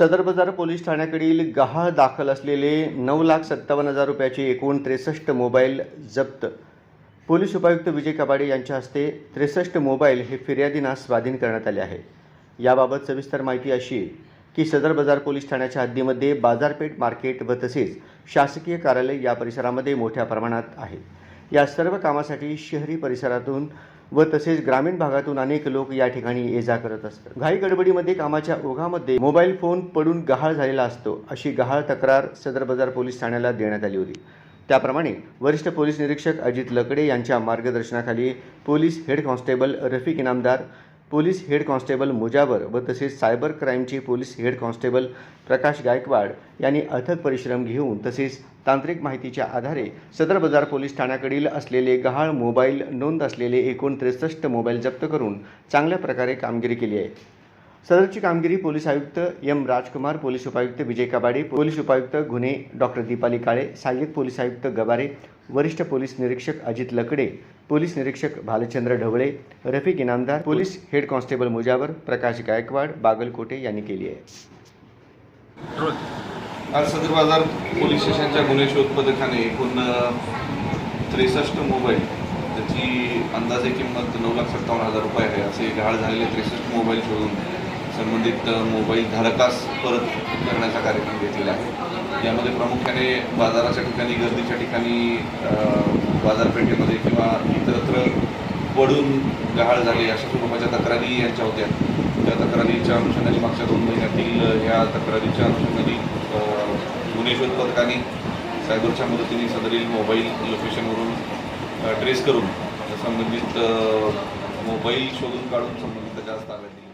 सदर बाजार पोलीस ठाण्याकडील गहाळ दाखल असलेले नऊ लाख सत्तावन्न हजार रुपयाचे एकूण त्रेसष्ट मोबाईल जप्त. पोलीस उपायुक्त विजय कबाडे यांच्या हस्ते त्रेसष्ट मोबाईल हे फिर्यादींना स्वाधीन करण्यात आले आहे. याबाबत सविस्तर माहिती अशी की सदर बाजार पोलीस ठाण्याच्या हद्दीमध्ये बाजारपेठ मार्केट व तसेच शासकीय कार्यालय या परिसरामध्ये मोठ्या प्रमाणात आहे. या सर्व कामासाठी शहरी परिसरातून व तसेच ग्रामीण भागातून अनेक लोक या ठिकाणी ये जा करत असतात. घाई गडबडीमध्ये कामाच्या ओघामध्ये मोबाईल फोन पडून गहाळ झालेला असतो अशी गहाळ तक्रार सदर बाजार पोलीस ठाण्याला देण्यात आली होती. त्याप्रमाणे वरिष्ठ पोलीस निरीक्षक अजित लकडे यांच्या मार्गदर्शनाखाली police head constable Rafiq Inamdar police head constable Mujawar व तसेच सायबर क्राईमचे police head constable Prakash Gaikwad यांनी अथक परिश्रम घेऊन तसेच तांत्रिक माहितीच्या आधारे सदर बाजार पोलीस ठाण्याकडील असलेले गहाळ मोबाईल नोंद असलेले एकूण त्रेसष्ट मोबाईल जप्त करून चांगल्या प्रकारे कामगिरी केली आहे. सदरची कामगिरी पोलीस आयुक्त एम राजकुमार पोलीस उपायुक्त विजय कबाडे पोलीस उपायुक्त गुन्हे डॉक्टर दीपाली काळे सहाय्यक पोलीस आयुक्त गबारे वरिष्ठ पोलीस निरीक्षक अजित लकडे पोलीस निरीक्षक Bhalchandra Dhawale Rafiq Inamdar police head constable Mujawar Prakash Gaikwad Bagalkote यांनी केली आहे. आज सदर बाजार पोलीस स्टेशनच्या गुन्हे शोध पथकाने एकूण त्रेसष्ट मोबाईल त्याची अंदाजे किंमत नऊ लाख सत्तावन्न हजार रुपये आहे असे गहाळ झालेले त्रेसष्ट मोबाईल शोधून संबंधित मोबाईल धारकास परत करण्याचा कार्यक्रम घेतलेला आहे. यामध्ये प्रामुख्याने बाजाराच्या ठिकाणी गर्दीच्या ठिकाणी बाजारपेठेत पडून गहाळ झाले अशा स्वरूपाच्या तक्रारी यांच्या होत्या. त्या तक्रारीच्या अनुषंगाने मागच्या दोन महिन्यातील ह्या तक्रारीच्या अनुषंगाने गुन्हे शोध पथकाने सायबरच्या मदतीने सदरील मोबाईल लोकेशनवरून ट्रेस करून संबंधित मोबाईल शोधून काढून संबंधित जास्त ताब्यात